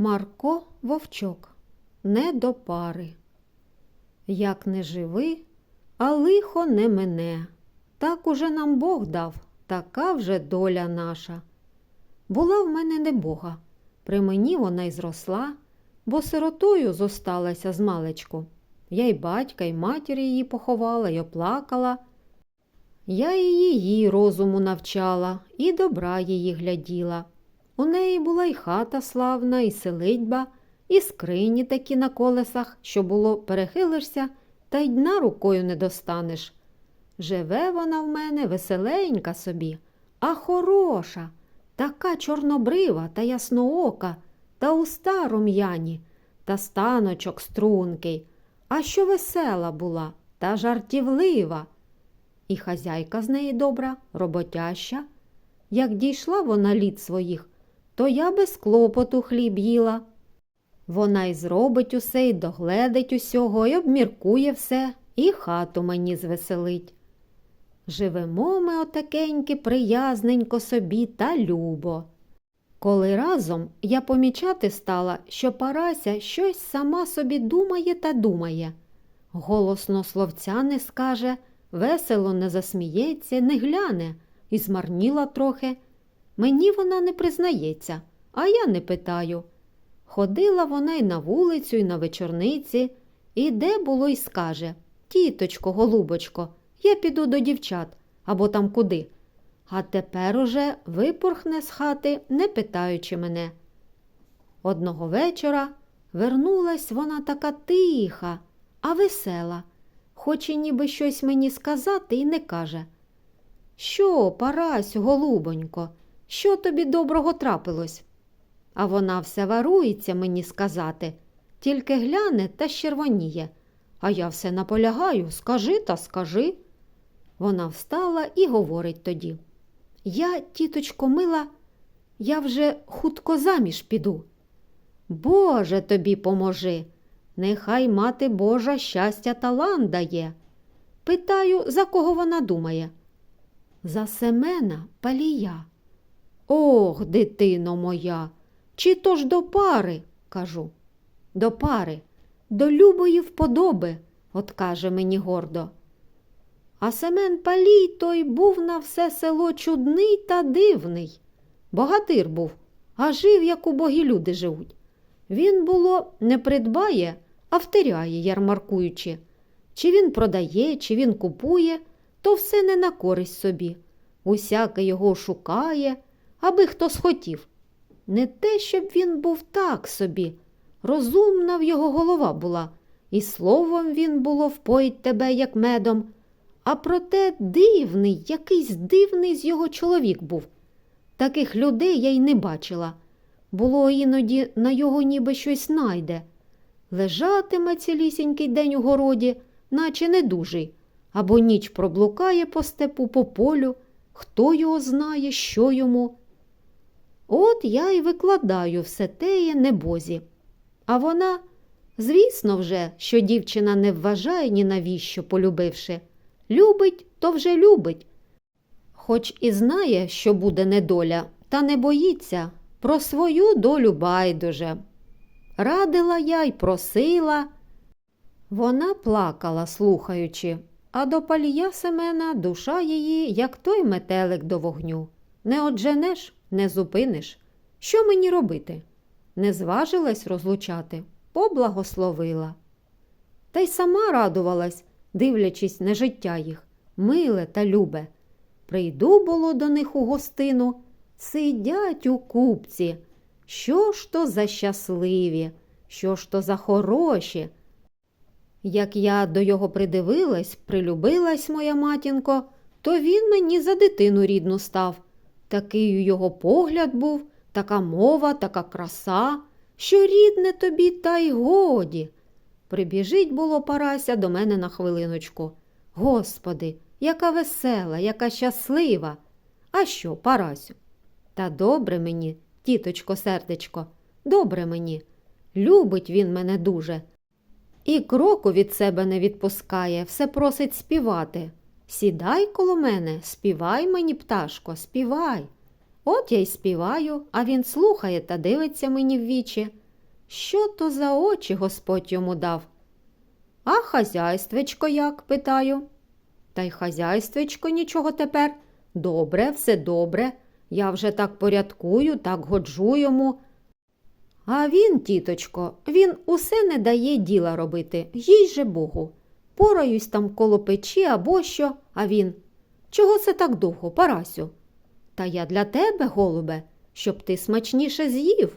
Марко Вовчок не до пари. Як не живи, а лихо не мене. Так уже нам Бог дав, така вже доля наша. Була в мене не Бога, при мені вона й зросла, бо сиротою зосталася з маличку. Я й батька, й матір її поховала, й оплакала. Я і її розуму навчала, і добра її гляділа. У неї була й хата славна, і селидьба, і скрині такі на колесах, що було перехилишся, та й дна рукою не достанеш. Живе вона в мене веселенька собі, а хороша, така чорнобрива та ясноока, та уста рум'яні, та станочок стрункий, а що весела була та жартівлива. І хазяйка з неї добра, роботяща. Як дійшла вона літ своїх, то я без клопоту хліб їла. Вона й зробить усе, й догледить усього, й обміркує все, і хату мені звеселить. Живемо ми отакеньки приязненько собі та любо. Коли разом я помічати стала, що Парася щось сама собі думає та думає. Голосно словця не скаже, весело не засміється, не гляне і змарніла трохи. Мені вона не признається, а я не питаю. Ходила вона й на вулицю, й на вечорниці, і де було й скаже Тіточко, голубочко, я піду до дівчат або там куди. А тепер уже випорхне з хати, не питаючи мене. Одного вечора вернулась вона така тиха, а весела, хоче ніби щось мені сказати і не каже. Що, Парасю, голубонько, що тобі доброго трапилось? А вона все варується мені сказати, тільки гляне та щервоніє. А я все наполягаю, скажи та скажи. Вона встала і говорить тоді. Я, тіточко мила, я вже хутко заміж піду. Боже тобі поможи, нехай мати Божа щастя талант дає. Питаю, за кого вона думає? За Семена Палія. Ох, дитино моя, чи то ж до пари, кажу. До пари, до любої вподоби, от каже мені гордо. А Семен Палій той був на все село чудний та дивний. Богатир був, а жив, як убогі люди живуть. Він, було, не придбає, а втиряє, ярмаркуючи. Чи він продає, чи він купує, то все не на користь собі. Усяке його шукає, аби хто схотів. Не те, щоб він був так собі. Розумна в його голова була, і словом він було впоїть тебе, як медом. А проте дивний, якийсь дивний з його чоловік був. Таких людей я й не бачила. Було іноді на його ніби щось найде. Лежатиме цілісінький день у городі, наче недужий, або ніч проблукає по степу, по полю, хто його знає, що йому. От я й викладаю все теє небозі. А вона, звісно, вже, що дівчина не вважає ні навіщо, полюбивши. Любить, то вже любить. Хоч і знає, що буде недоля, та не боїться про свою долю байдуже. Радила я й просила. Вона плакала, слухаючи, а до палія Семена душа її, як той метелик до вогню. Не одженеш, не зупиниш. Що мені робити? Не зважилась розлучати, поблагословила. Та й сама радувалась, дивлячись на життя їх, миле та любе. Прийду було до них у гостину, сидять у купці. Що ж то за щасливі, що ж то за хороші. Як я до його придивилась, прилюбилась моя матінко, то він мені за дитину рідну став. Такий його погляд був, така мова, така краса, що рідне тобі, та й годі. Прибіжить було Парася до мене на хвилиночку. Господи, яка весела, яка щаслива. А що, Парасю? Та добре мені, тіточко, сердечко, добре мені. Любить він мене дуже. І кроку від себе не відпускає, все просить співати. Сідай коло мене, співай мені, пташко, співай. От я й співаю, а він слухає та дивиться мені в вічі. що то за очі Господь йому дав. А хазяйствечко як? питаю. Та й хазяйствечко нічого тепер. Добре, все добре. Я вже так порядкую, так годжу йому. А він, тіточко, він усе не дає діла робити, їй же Богу. Пораюсь там коло печі або що, а він. Чого це так довго, Парасю? Та я для тебе, голубе, щоб ти смачніше з'їв.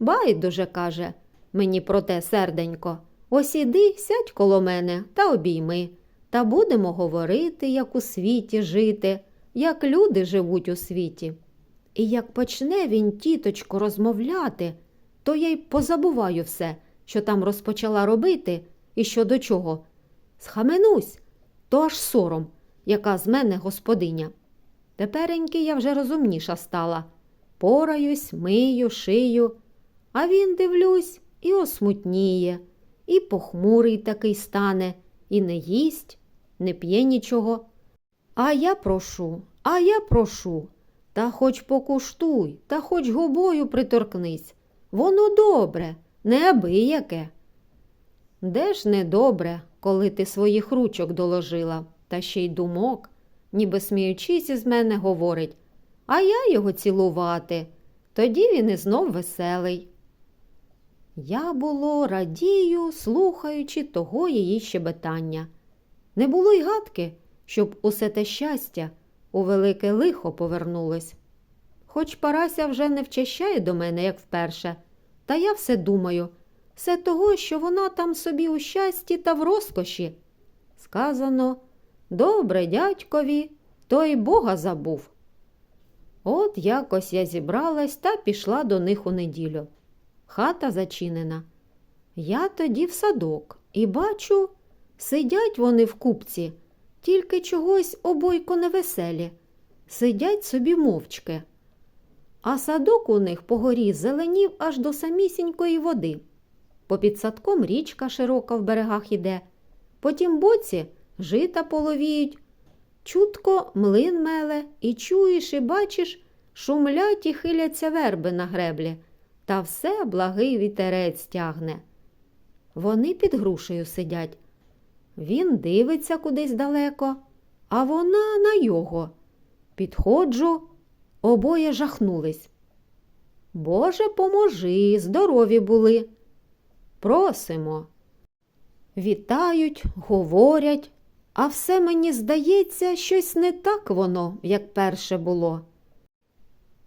Байдуже, каже, мені про те серденько. Ось іди, сядь коло мене та обійми, та будемо говорити, як у світі жити, як люди живуть у світі. І як почне він, тіточко, розмовляти, то я й позабуваю все, що там розпочала робити і що до чого. Схаменусь, то аж сором, яка з мене господиня. Тепереньки я вже розумніша стала. Пораюсь, мию, шию, а він, дивлюсь, і осмутніє, і похмурий такий стане, і не їсть, не п'є нічого. А я прошу, а я прошу, та хоч покуштуй, та хоч губою приторкнись. Воно добре, неабияке. Де ж не добре, коли ти своїх ручок доложила, та ще й думок, ніби сміючись із мене, говорить, а я його цілувати. Тоді він і знов веселий. Я було радію, слухаючи того її щебетання. Не було й гадки, щоб усе те щастя у велике лихо повернулось. Хоч Парася вже не вчащає до мене, як вперше, та я все думаю, все того, що вона там собі у щасті та в розкоші. Сказано добре дядькові, той Бога забув. От якось я зібралась та пішла до них у неділю. Хата зачинена. Я тоді в садок і бачу, сидять вони в купці, тільки чогось обойко невеселі, сидять собі мовчки. А садок у них по горі зеленів аж до самісінької води. Попід садком річка широка в берегах іде, по тім боці жита половіють, чутко млин меле, і чуєш, і бачиш, шумлять і хиляться верби на греблі, та все благий вітерець тягне. Вони під грушею сидять. Він дивиться кудись далеко, а вона на його. Підходжу, обоє жахнулись. Боже, поможи, здорові були. Просимо. Вітають, говорять, а все мені здається, щось не так воно, як перше було.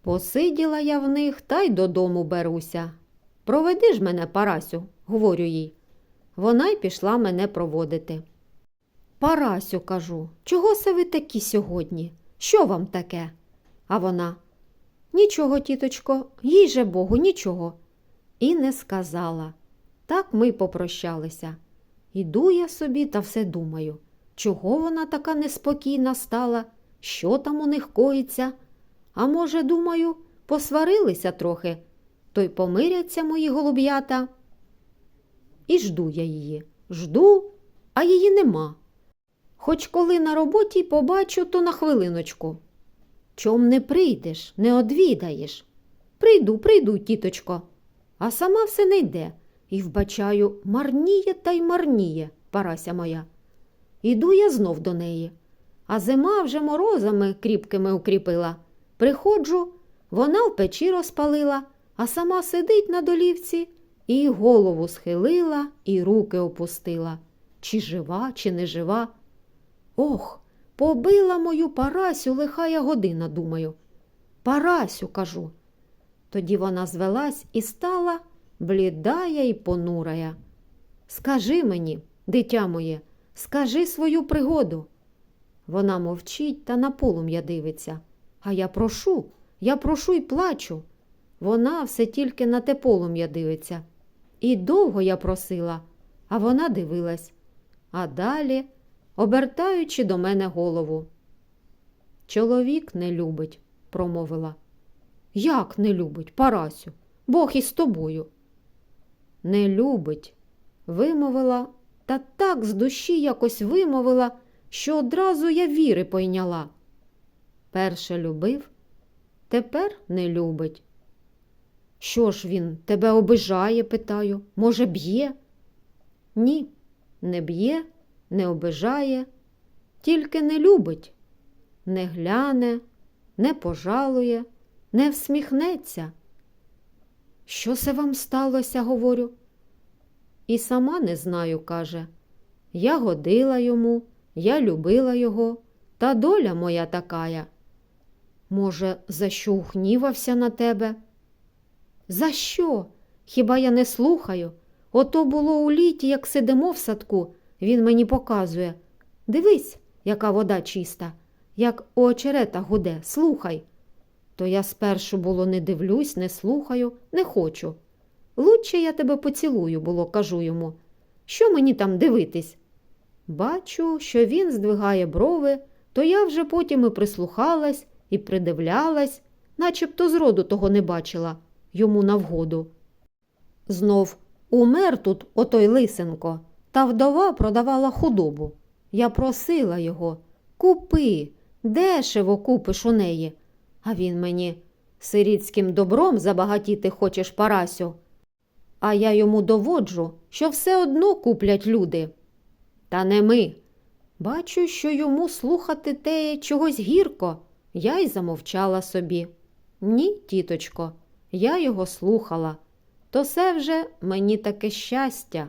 Посиділа я в них та й додому беруся. Проведи ж мене, Парасю, говорю їй. Вона й пішла мене проводити. Парасю, кажу, чого це ви такі сьогодні? Що вам таке? А вона Нічого, тіточко, їй же Богу, нічого. І не сказала. Так ми попрощалися. Іду я собі та все думаю, чого вона така неспокійна стала, що там у них коїться. А може, думаю, посварилися трохи, то й помиряться мої голуб'ята. І жду я її, жду, а її нема. Хоч коли на роботі побачу, то на хвилиночку. Чом не прийдеш, не одвідаєш? Прийду, прийду, тіточко. А сама все не йде. І вбачаю, марніє та й марніє, парася моя. Іду я знов до неї. А зима вже морозами кріпкими укріпила. Приходжу, вона в печі розпалила, а сама сидить на долівці і голову схилила, і руки опустила. Чи жива, чи не жива. Ох, побила мою Парасю лихая година, думаю. Парасю, кажу. Тоді вона звелась і стала блідая і понурая. Скажи мені, дитя моє, скажи свою пригоду. Вона мовчить та на полум'я дивиться. А я прошу, я прошу й плачу. Вона все тільки на те полум'я дивиться. І довго я просила, а вона дивилась. А далі, обертаючи до мене голову. Чоловік не любить, промовила. Як не любить, Парасю? Бог із тобою. Не любить, вимовила, та так з душі якось вимовила, що одразу я віри пойняла. Перше любив, тепер не любить. Що ж він тебе обижає, питаю, може, б'є? Ні, не б'є, не обижає, тільки не любить, не гляне, не пожалує, не всміхнеться. Що це вам сталося, говорю? І сама не знаю, каже. Я годила йому, я любила його, та доля моя такая. Може, за що ухнівався на тебе? За що? Хіба я не слухаю? Ото було у літі, як сидимо в садку, він мені показує. Дивись, яка вода чиста, як у очерета гуде, слухай. То я спершу було не дивлюсь, не слухаю, не хочу. Лучше я тебе поцілую, було, кажу йому. Що мені там дивитись? Бачу, що він здвигає брови, то я вже потім і прислухалась, і придивлялась, начебто зроду того не бачила, йому на вгоду. Знов умер тут отой лисенко, та вдова продавала худобу. Я просила його купи, дешево купиш у неї. А він мені сирітським добром забагатіти хочеш, Парасю. А я йому доводжу, що все одно куплять люди. Та не ми. Бачу, що йому слухати те чогось гірко. Я й замовчала собі. Ні, тіточко, я його слухала. То це вже мені таке щастя.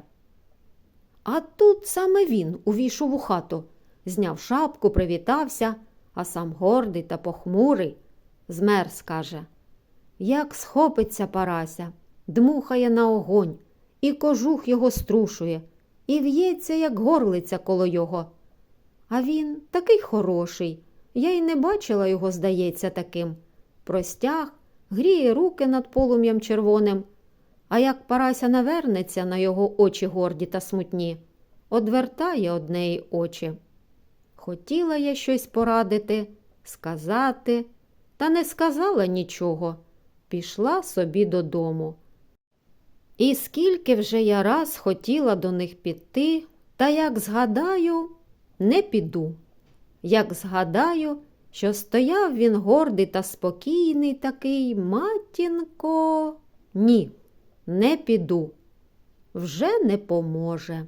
А тут саме він увійшов у хату, зняв шапку, привітався, а сам гордий та похмурий. Змерз, каже. Як схопиться Парася, дмухає на огонь, і кожух його струшує, і в'ється, як горлиця коло його. А він такий хороший. Я й не бачила його, здається, таким. Простяг, гріє руки над полум'ям червоним, а як Парася навернеться на його очі горді та смутні, одвертає од неї очі. Хотіла я щось порадити, сказати, та не сказала нічого, пішла собі додому. І скільки вже я раз хотіла до них піти, та як згадаю, не піду. Як згадаю, що стояв він гордий та спокійний такий, матінко, ні, не піду. Вже не поможе.